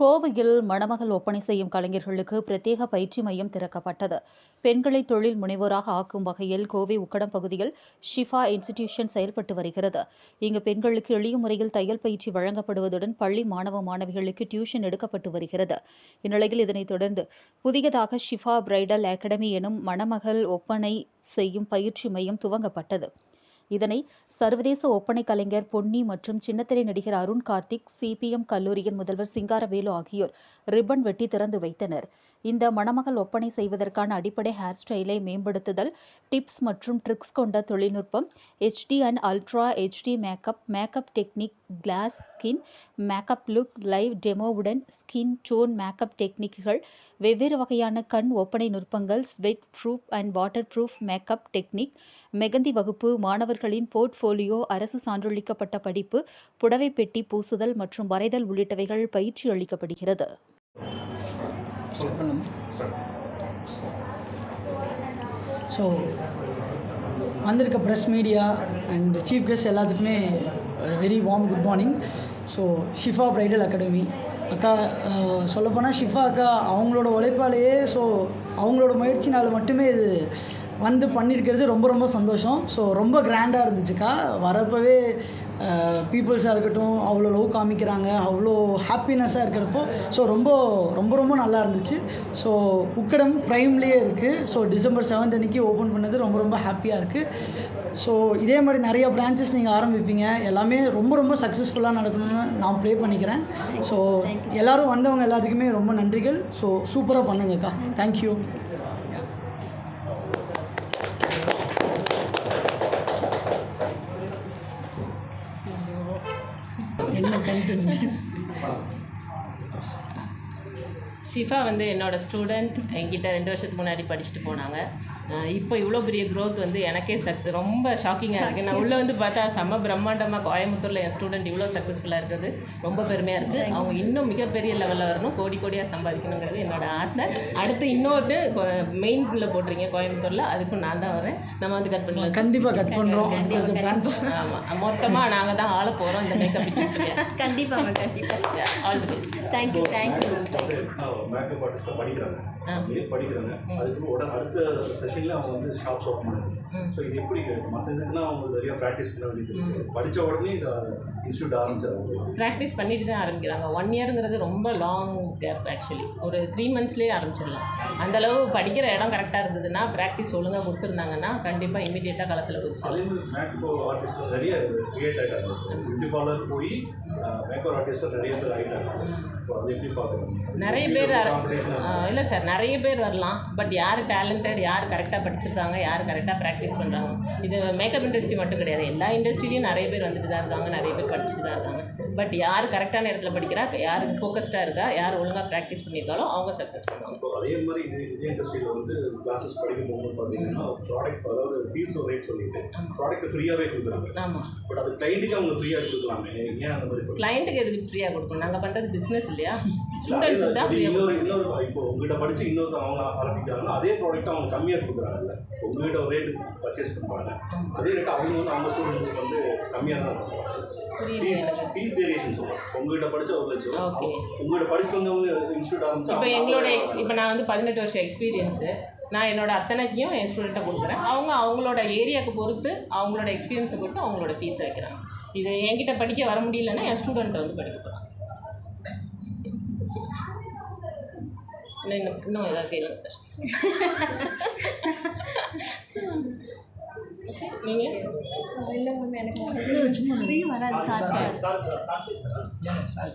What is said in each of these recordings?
கோவையில் மணமகள் ஒப்பனை செய்யும் கலைஞர்களுக்கு பிரத்யேக பயிற்சி மையம் திறக்கப்பட்டது. பெண்களை தொழில் முனைவோராக ஆக்கும் வகையில் கோவை உக்கடம் பகுதியில் ஷிஃபா இன்ஸ்டிடியூஷன் செயல்பட்டு வருகிறது. இங்கு பெண்களுக்கு எளிய முறையில் தையல் பயிற்சி வழங்கப்படுவதுடன் பள்ளி மாணவ மாணவிகளுக்கு டியூஷன் எடுக்கப்பட்டு வருகிறது. இந்நிலையில் இதனைத் தொடர்ந்து புதியதாக ஷிஃபா பிரைடல் அகாடமி எனும் மணமகள் ஒப்பனை செய்யும் பயிற்சி மையம் துவங்கப்பட்டது. இதனை சர்வதேச ஒப்பனை கலைஞர் பொன்னி மற்றும் சின்னத்திரை நடிகர் அருண் கார்த்திக் சிபிஎம் கல்லூரியின் முதல்வர் சிங்காரவேலு ஆகியோர் ரிப்பன் வெட்டி திறந்து வைத்தனர். இந்த மணமகள் ஒப்பனை செய்வதற்கான அடிப்படை ஹேர் ஸ்டைலை மேம்படுத்துதல் டிப்ஸ் மற்றும் ட்ரிக்ஸ் கொண்ட தொழில்நுட்பம் HD and ultra HD makeup makeup technique class skin makeup look live டெமோவுடன் skin tone makeup டெக்னிக்குகள் வெவ்வேறு வகையான கண் ஒப்பனை நுட்பங்கள் sweat proof and water proof makeup technique mehndi வகுப்பு மாணவர்களின் போர்ட்ஃபோலியோ அரசு சான்றளிக்கப்பட்ட படிப்பு புடவை பெட்டி பூசுதல் மற்றும் வரைதல் உள்ளிட்டவைகள் பயிற்சி அளிக்கப்படுகிறது. ஸோ வந்திருக்க press media and chief guest எல்லாத்துக்குமே very warm good morning so Shifa bridal academy அக்கா சொல்லப்போனால் ஷிஃபா அக்கா அவங்களோட உழைப்பாலேயே ஸோ அவங்களோட முயற்சினால் மட்டுமே இது வந்து பண்ணியிருக்கிறது ரொம்ப ரொம்ப சந்தோஷம். ஸோ ரொம்ப கிராண்டாக இருந்துச்சுக்கா. வரப்போவே பீப்புள்ஸாக இருக்கட்டும் அவ்வளோ லவ் காமிக்கிறாங்க அவ்வளோ ஹாப்பினஸ்ஸாக இருக்கிறப்போ ஸோ ரொம்ப ரொம்ப ரொம்ப நல்லா இருந்துச்சு. ஸோ உக்கடம் ப்ரைம்லேயே இருக்குது ஸோ டிசம்பர் செவன்த் அன்னைக்கு ஓப்பன் பண்ணது ரொம்ப ரொம்ப ஹாப்பியாக இருக்குது ஸோ இதே மாதிரி நிறைய பிரான்ச்சஸ் நீங்கள் ஆரம்பிப்பீங்க. எல்லாமே ரொம்ப ரொம்ப சக்ஸஸ்ஃபுல்லாக நடக்கணும்னு நான் ப்ரே பண்ணிக்கிறேன். ஸோ எல்லோரும் வந்தவங்க எல்லாத்துக்குமே ரொம்ப நன்றிகள். ஸோ சூப்பராக பண்ணுங்கக்கா. தேங்க்யூ என்ன கண்டென்ட் ஷிஃபா வந்து என்னோட ஸ்டூடெண்ட் என்கிட்ட ரெண்டு வருஷத்துக்கு முன்னாடி படிச்சுட்டு போனாங்க. இப்போ இவ்வளோ பெரிய க்ரோத் வந்து எனக்கே சக் ரொம்ப ஷாக்கிங்காக இருக்குது நான் உள்ளே வந்து பார்த்தா செம்ம பிரம்மாண்டமாக கோயம்புத்தூரில் என் ஸ்டூடெண்ட் இவ்வளோ சக்ஸஸ்ஃபுல்லாக இருக்கிறது. ரொம்ப பெருமையாக இருக்குது அவங்க இன்னும் மிகப்பெரிய லெவலில் வரணும். கோடி கோடியாக சம்பாதிக்கணுங்கிறது என்னோட ஆசை. அடுத்து இன்னொரு மெயினில் போடுறீங்க கோயம்புத்தூரில். அதுக்கும் நான் தான் வரேன். நம்ம வந்து கட் பண்ணலாம். கண்டிப்பாக கட் பண்ணுறோம் ஆமாம் மொத்தமாக நாங்கள் தான் ஆள போகிறோம் இந்த மேக்கப் கண்டிப்பாக கண்டிப்பாக all the best thank you thank you makeup ஆர்டிஸ்ட்டாக படிக்கிறாங்க. படிக்கிறாங்க. அதுக்கு உடனே அடுத்த செஷனில் அவங்க வந்து ஷாப்ஸ் ஓப்பன் பண்ணுறாங்க ஸோ இது எப்படி மற்ற இதுக்குன்னா அவங்க நிறைய ப்ராக்டிஸ் பண்ண வேண்டியது. படிச்ச உடனே இந்த இன்ஸ்டியூட் ஆரம்பிச்சாங்க ப்ராக்டிஸ் பண்ணிட்டு தான் ஆரம்பிக்கிறாங்க. ஒன் இயருங்கிறது ரொம்ப லாங் கேப் ஆக்சுவலி ஒரு த்ரீ மந்த்ஸ்லேயே ஆரம்பிச்சிடலாம். அந்த அளவு படிக்கிற இடம் கரெக்டாக இருந்ததுன்னா ப்ராக்டிஸ் ஒழுங்காக கொடுத்துருந்தாங்கன்னா கண்டிப்பாக இமீடியட்டாக களத்தில் அதே குதிச்சிடலாம் மாதிரி ஆர்டிஸ்ட் நிறைய கிரியேட் ஆகிட்டாங்க பியூட்டி பார்லர் போய் மேக்கப் ஆர்டிஸ்ட்டாக நிறைய பேர் ஆகிட்டாங்க நிறைய பேர் இல்லை சார் நிறைய பேர் வரலாம். பட் யார் டேலண்டட் யார் கரெக்டாக படிச்சிருக்காங்க யார் கரெக்டாக ப்ராக்டிஸ் பண்ணுறாங்க இது மேக்கப் இண்டஸ்ட்ரி மட்டும் கிடையாது. எல்லா இண்டஸ்ட்ரிலையும் நிறைய பேர் வந்துட்டு தான் இருக்காங்க நிறைய பேர் படிச்சுட்டு தான் இருக்காங்க. பட் யார் கரெக்டான இடத்துல படிக்கிறா யாருக்கு ஃபோக்கஸ்டாக இருக்கா யார் ஒழுங்காக ப்ராக்டிஸ் பண்ணியிருக்காலோ அவங்க சக்ஸஸ் பண்ணுவாங்க. அதே மாதிரி இது இதே இண்டஸ்ட்ரியில் வந்து கிளாஸஸ் படிக்கும் போது பார்த்தீங்கன்னா ப்ராடக்ட் அதாவது ஃபீஸ் ரேட் சொல்லிட்டு ப்ராடக்ட் ஃப்ரீயாகவே கொடுக்குறாங்க. ஆமாம் பட் அது கிளைண்ட்டுக்கு அவங்க ஃப்ரீயாக கொடுக்கலாமே? ஏன் அந்த மாதிரி? கிளைண்ட்டுக்கு எதுக்கு ஃப்ரீயாக கொடுக்கணும்? நாங்கள் பண்ணுறது பிஸ்னஸ் இல்லையா? ஸ்டூடெண்ட்ஸுக்கு தான் ஃப்ரீயாக இன்னொரு இப்போ உங்ககிட்ட படிச்சு இன்னொரு அவங்க ஆரம்பிக்கிறாங்கன்னா அதே ப்ராடக்ட் அவங்க கம்மியாக கொடுக்குறாங்கல்ல. உங்ககிட்ட ஒரு ரேட்டு பர்ச்சேஸ் பண்ணுறாங்க அதே ரேட் அவங்க வந்து அவங்க ஸ்டூடெண்ட்ஸுக்கு வந்து கம்மியாக தான் ஃபீஸ் வேரியேஷன் சொல்லுவாங்க உங்ககிட்ட படிச்ச ஒரு லட்சம் Okay. உங்ககிட்ட படிச்சு வந்தவங்க இன்ஸ்டியூட் ஆரம்பிச்சு இப்போ எங்களோட எக்ஸ் இப்போ நான் வந்து பதினெட்டு வருஷம் எக்ஸ்பீரியன்ஸு நான் என்னோட அத்தனைக்கும் என் ஸ்டூடெண்ட்டை கொடுக்குறேன். அவங்க அவங்களோட ஏரியாவுக்கு பொறுத்து அவங்களோட எக்ஸ்பீரியன்ஸை பொறுத்து அவங்களோட ஃபீஸ் வைக்கிறாங்க. இது என்கிட்ட படிக்க வர முடியலன்னா என் ஸ்டூடெண்ட்டை வந்து படிக்க போகிறாங்க இன்னும் இன்னும் ஏதாவது கேளுங்க சார் நீங்கள் வராது சார் சார்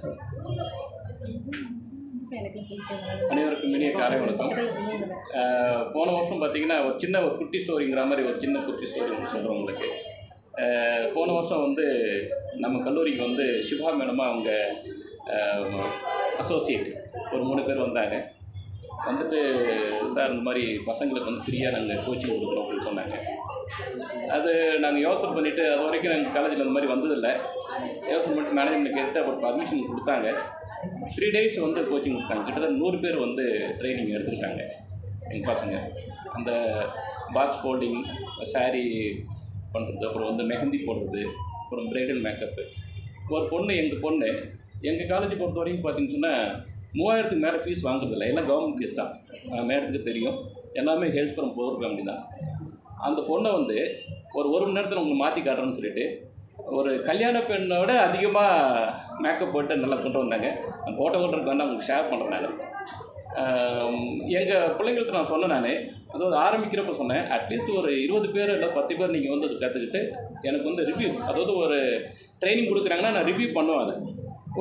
அனைவருக்கும் இனிய காலை வணக்கம். போன வருஷம் பார்த்தீங்கன்னா ஒரு சின்ன ஒரு குட்டி ஸ்டோரிங்கிற மாதிரி ஒரு சின்ன குட்டி ஸ்டோரி ஒன்று சொல்கிறோம் உங்களுக்கு. போன வருஷம் வந்து நம்ம கல்லூரிக்கு வந்து சிவா மேடமாக அவங்க அசோசியேட் ஒரு மூணு பேர் வந்தாங்க. வந்துட்டு சார் இந்த மாதிரி பசங்களுக்கு வந்து ஃப்ரீயாக நாங்கள் கோச்சிங் கொடுக்குறோம் அப்படின்னு சொன்னாங்க. அது நாங்கள் யோசனை பண்ணிவிட்டு அது வரைக்கும் நாங்கள் காலேஜில் அந்த மாதிரி வந்ததில்லை. யோசனை பண்ணிட்டு மேனேஜ்மெண்ட் கேட்டு அப்புறம் பர்மிஷன் கொடுத்தாங்க. த்ரீ டேஸ் வந்து கோச்சிங் கொடுத்தாங்க. கிட்டத்தட்ட நூறு பேர் வந்து ட்ரைனிங் எடுத்துக்கிட்டாங்க எங்கள் பசங்க. அந்த பாக்ஸ் ஃபோல்டிங் saree பண்ணுறது அப்புறம் வந்து மெஹந்தி போடுறது அப்புறம் பிரைடல் மேக்கப்பு ஒரு பொண்ணு எங்கள் பொண்ணு எங்கள் காலேஜ் பொறுத்த வரைக்கும் பார்த்தீங்கன்னு சொன்னால் மூவாயிரத்துக்கு மேலே ஃபீஸ் வாங்குறதில்ல. எல்லாம் கவர்மெண்ட் ஃபீஸ் தான். மேடத்துக்கு தெரியும். எல்லாமே ஹெல்ப் ஃப்ரம் புவர் ஃபேமிலி தான். அந்த பொண்ணை வந்து ஒரு ஒரு மணி நேரத்தில் உங்களுக்கு மாற்றி காட்டுறேன்னு சொல்லிட்டு ஒரு கல்யாண பெண்ணோட அதிகமாக மேக்கப் போட்டு நல்லா கொண்டு வந்தாங்க. அந்த ஃபோட்டோகிராஃபருக்கு வேணால் உங்களுக்கு ஷேர் பண்ணுறேன் நான். எங்கள் பிள்ளைங்களுக்கு நான் சொன்னேன் நான். அதாவது ஆரம்பிக்கிறப்ப சொன்னேன் அட்லீஸ்ட் ஒரு இருபது பேர் இல்லை பத்து பேர் நீங்கள் வந்து கற்றுக்கிட்டு எனக்கு வந்து ரிவ்யூ அதாவது ஒரு ட்ரைனிங் கொடுக்குறாங்கன்னா நான் ரிவ்யூ பண்ணுவேன் அதை.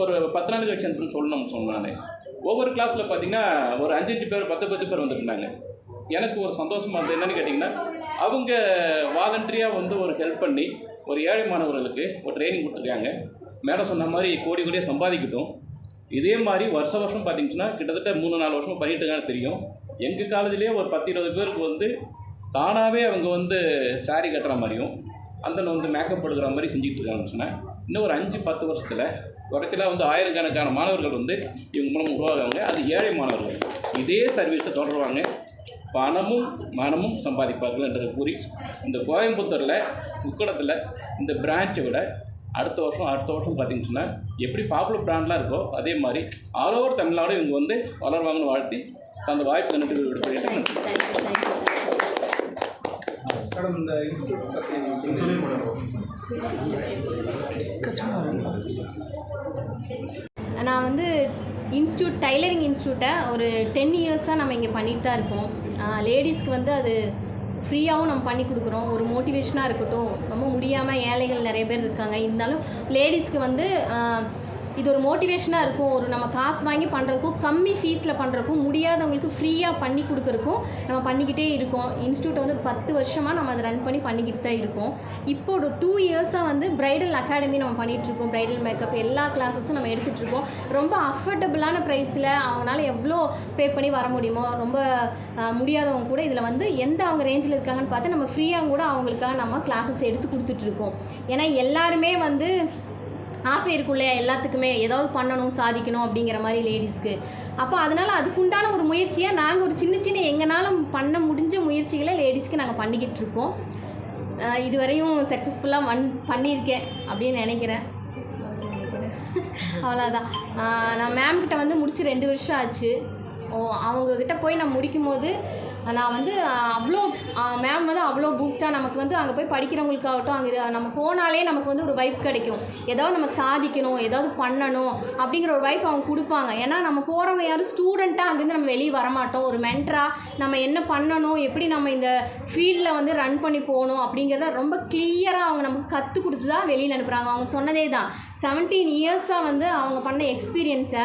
ஒரு பத்து நாள் கழிச்சு அனுப்புன்னு சொல்லணும் சொன்னேன் நான். ஒவ்வொரு கிளாஸில் பார்த்தீங்கன்னா ஒரு அஞ்சஞ்சு பேர் பத்து பத்து பேர் வந்துருந்தாங்க. எனக்கு ஒரு சந்தோஷமாக இருந்தது. என்னென்னு கேட்டிங்கன்னா அவங்க வாலண்டரியாக வந்து ஒரு ஹெல்ப் பண்ணி ஒரு ஏழை மாணவர்களுக்கு ஒரு ட்ரைனிங் கொடுத்துருக்காங்க. மேடம் சொன்ன மாதிரி கோடி கோடியாக சம்பாதிக்கட்டும். இதே மாதிரி வருஷ வருஷம் பார்த்தீங்கன்னா கிட்டத்தட்ட மூணு நாலு வருஷம் பண்ணிட்டு இருக்காங்கன்னு தெரியும். எங்கள் காலேஜ்லேயே ஒரு பத்து இருபது பேருக்கு வந்து தானாகவே அவங்க வந்து சாரி கட்டுற மாதிரியும் அந்த வந்து மேக்கப் எடுக்கிற மாதிரி செஞ்சுட்டு இருக்காங்கன்னு சொன்னேன். இன்னும் ஒரு அஞ்சு பத்து வருஷத்தில் குறைச்சலாக வந்து ஆயிரக்கணக்கான மாணவர்கள் வந்து இவங்க மூலம் உருவாகுவாங்க அது ஏழை மாணவர்கள். இதே சர்வீஸை தொடருவாங்க பணமும் மனமும் சம்பாதிப்பார்கள் என்று கூறி இந்த கோயம்புத்தூரில் உக்கடத்தில் இந்த பிரான்ச்சை விட அடுத்த வருஷம் அடுத்த வருஷம் பார்த்திங்கன்னு சொன்னால் எப்படி பாப்புலர் பிராண்ட்லாம் இருக்கோ அதே மாதிரி ஆல் ஓவர் தமிழ்நாடு இவங்க வந்து வளருவாங்கன்னு வாழ்த்தி அந்த வாய்ப்பு நன்றி விடுபட்டு நன்றி. மேடம் இந்த இன்ஸ்டியூட் பற்றி நான் வந்து இன்ஸ்டியூட் டைலரிங் இன்ஸ்டியூட்டை ஒரு டென் இயர்ஸாக நம்ம இங்கே பண்ணிட்டு தான் இருக்கோம். லேடிஸ்க்கு வந்து அது ஃப்ரீயாகவும் நம்ம பண்ணி கொடுக்குறோம். ஒரு மோட்டிவேஷனாக இருக்கட்டும். ரொம்ப முடியாமல் ஏழைகள் நிறைய பேர் இருக்காங்க. இருந்தாலும் லேடிஸ்க்கு வந்து இது ஒரு மோட்டிவேஷனாக இருக்கும். ஒரு நம்ம காசு வாங்கி பண்ணுறதுக்கும் கம்மி ஃபீஸில் பண்ணுறதுக்கும் முடியாதவங்களுக்கு ஃப்ரீயாக பண்ணி கொடுக்குறக்கும் நம்ம பண்ணிக்கிட்டே இருக்கோம். இன்ஸ்டியூட்டை வந்து பத்து வருஷமாக நம்ம அதை ரன் பண்ணி பண்ணிக்கிட்டு தான் இருக்கோம். இப்போ ஒரு டூ இயர்ஸாக வந்து பிரைடல் அகாடமி நம்ம பண்ணிகிட்ருக்கோம் பிரைடல் மேக்கப் எல்லா கிளாஸஸும் நம்ம எடுத்துகிட்ருக்கோம் ரொம்ப அஃபர்டபுளான ப்ரைஸில் அவங்களால எவ்வளோ பே பண்ணி வர முடியுமோ ரொம்ப முடியாதவங்க கூட இதில் வந்து எந்த அவங்க ரேஞ்சில் இருக்காங்கன்னு பார்த்து நம்ம ஃப்ரீயாக கூட அவங்களுக்காக நம்ம கிளாஸஸ் எடுத்து கொடுத்துட்ருக்கோம் ஏன்னா எல்லாருமே வந்து ஆசை இருக்கும் இல்லையா? எல்லாத்துக்குமே ஏதாவது பண்ணணும் சாதிக்கணும் அப்படிங்கிற மாதிரி லேடிஸ்க்கு. அப்போ அதனால் அதுக்குண்டான ஒரு முயற்சியாக நாங்கள் ஒரு சின்ன சின்ன எங்களால் பண்ண முடிஞ்ச முயற்சிகளை லேடிஸ்க்கு நாங்கள் பண்ணிக்கிட்டு இருக்கோம். இதுவரையும் சக்ஸஸ்ஃபுல்லாக வன் பண்ணியிருக்கேன் அப்படின்னு நினைக்கிறேன். அவ்வளோதான் நான் மேம்கிட்ட வந்து முடிச்சு ரெண்டு வருஷம் ஆச்சு. ஓ அவங்கக்கிட்ட போய் நான் முடிக்கும் போது நான் வந்து அவ்வளோ மேம் வந்து அவ்வளோ பூஸ்ட்டாக நமக்கு வந்து அங்கே போய் படிக்கிறவங்களுக்காகட்டும் அங்கே நம்ம போனாலே நமக்கு வந்து ஒரு வைப் கிடைக்கும். ஏதாவது நம்ம சாதிக்கணும் ஏதாவது பண்ணணும் அப்படிங்கிற ஒரு வைப் அவங்க கொடுப்பாங்க. ஏன்னா நம்ம போகிறவங்க யாரும் ஸ்டூடெண்ட்டாக அங்கேருந்து நம்ம வெளியே வரமாட்டோம். ஒரு மென்டராக நம்ம என்ன பண்ணணும் எப்படி நம்ம இந்த ஃபீல்டில் வந்து ரன் பண்ணி போகணும் அப்படிங்கிறத ரொம்ப கிளியராக அவங்க நமக்கு கற்றுக் கொடுத்து தான் வெளியில் அனுப்புகிறாங்க அவங்க சொன்னதே தான். செவன்டீன் இயர்ஸாக வந்து அவங்க பண்ண எக்ஸ்பீரியன்ஸை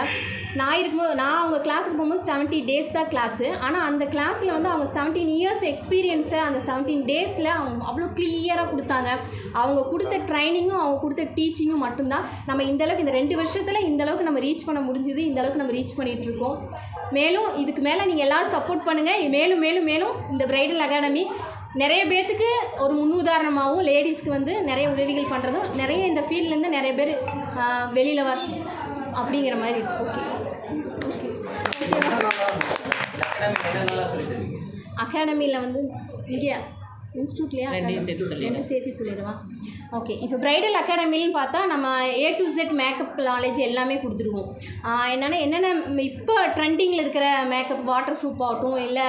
நான் இருக்கும்போது நான் அவங்க கிளாஸுக்கு போகும்போது செவன்ட்டி டேஸ் தான் கிளாஸு ஆனால் அந்த கிளாஸில் வந்து அவங்க செவன்டீன் இயர்ஸ் எக்ஸ்பீரியன்ஸை அந்த செவன்டீன் டேஸில் அவங்க அவ்வளோ கிளியராக கொடுத்தாங்க. அவங்க கொடுத்த ட்ரைனிங்கும் அவங்க கொடுத்த டீச்சிங்கும் மட்டும்தான். நம்ம இந்த அளவுக்கு இந்த ரெண்டு வருஷத்தில் இந்த அளவுக்கு நம்ம ரீச் பண்ண முடிஞ்சுது இந்த அளவுக்கு நம்ம ரீச் பண்ணிகிட்ருக்கோம் மேலும் இதுக்கு மேலே நீங்கள் எல்லாரும் சப்போர்ட் பண்ணுங்கள் மேலும் மேலும் மேலும் இந்த பிரைடல் அகாடமி நிறைய பேர்த்துக்கு ஒரு முன்னுதாரணமாகவும் லேடிஸ்க்கு வந்து நிறைய உதவிகள் பண்ணுறதும் நிறைய இந்த ஃபீல்ட்லேருந்து நிறைய பேர் வெளியில் வர அப்படிங்கிற மாதிரி இருக்கு. ஓகே அகாடமியில் வந்து இங்கே இன்ஸ்டியூட்லையா ரெண்டையும் சேர்த்து சொல்லிடுறேன். ரெண்டும் சேர்த்து சொல்லிடுவான் ஓகே. இப்போ ப்ரைடல் அகாடமின்னு பார்த்தா நம்ம A to Z makeup knowledge எல்லாமே கொடுத்துருவோம். என்னென்னா என்னென்ன இப்போ ட்ரெண்டிங்கில் இருக்கிற மேக்கப் வாட்டர் ப்ரூஃப் ஆகட்டும் இல்லை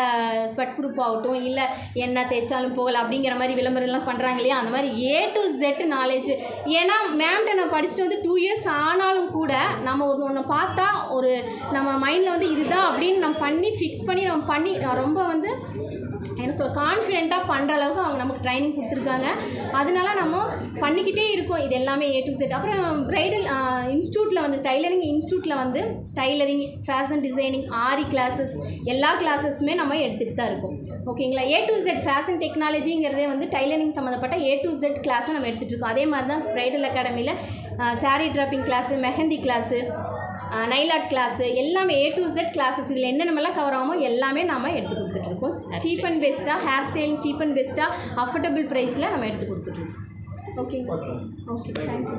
ஸ்வெட் ப்ரூஃப் ஆகட்டும் இல்லை என்ன தேய்ச்சாலும் போகலை அப்படிங்கிற மாதிரி விளம்பரம்லாம் பண்ணுறாங்க இல்லையா? அந்த மாதிரி ஏ டு Z நாலேஜ் ஏன்னா மேம்கிட்ட நான் படிச்சுட்டு வந்து டூ இயர்ஸ் ஆனாலும் கூட நம்ம ஒரு ஒன்று பார்த்தா ஒரு நம்ம மைண்டில் வந்து இதுதான் அப்படின்னு நம்ம பண்ணி ஃபிக்ஸ் பண்ணி நம்ம பண்ணி ரொம்ப வந்து என்ன சொல்ல கான்ஃபிடென்ட்டாக பண்ணுற அளவுக்கு அவங்க நமக்கு ட்ரைனிங் கொடுத்துருக்காங்க. அதனால நம்ம பண்ணிக்கிட்டே இருக்கோம். இது எல்லாமே ஏ டு செட் அப்புறம் ப்ரைடல் இன்ஸ்டியூட்டில் வந்து டைலரிங் இன்ஸ்டியூட்டில் வந்து tailoring fashion designing aari classes எல்லா கிளாஸஸுமே நம்ம எடுத்துகிட்டு தான் இருக்கோம். ஓகேங்களா ஏ டு செட் ஃபேஷன் டெக்னாலஜிங்கிறதே வந்து டைலரிங் சம்மந்தப்பட்ட ஏ டு செட் கிளாஸை நம்ம எடுத்துகிட்டு இருக்கோம். அதே மாதிரி தான் ப்ரைடல் அகாடமியில் saree draping class mehndi class நைலாட் class எல்லாமே ஏ டு Z கிளாஸஸ் இதில் என்னென்னமெல்லாம் கவர் ஆகுமோ எல்லாமே நாம எடுத்து கொடுத்துட்ருக்கோம் சீப் அண்ட் பெஸ்ட்டாக ஹேர் ஸ்டைலிங் சீப் அண்ட் பெஸ்ட்டாக அஃபோர்டபுள் ப்ரைஸில் நம்ம எடுத்து கொடுத்துட்ருக்கோம் ஓகே ஓகே தேங்க்யூ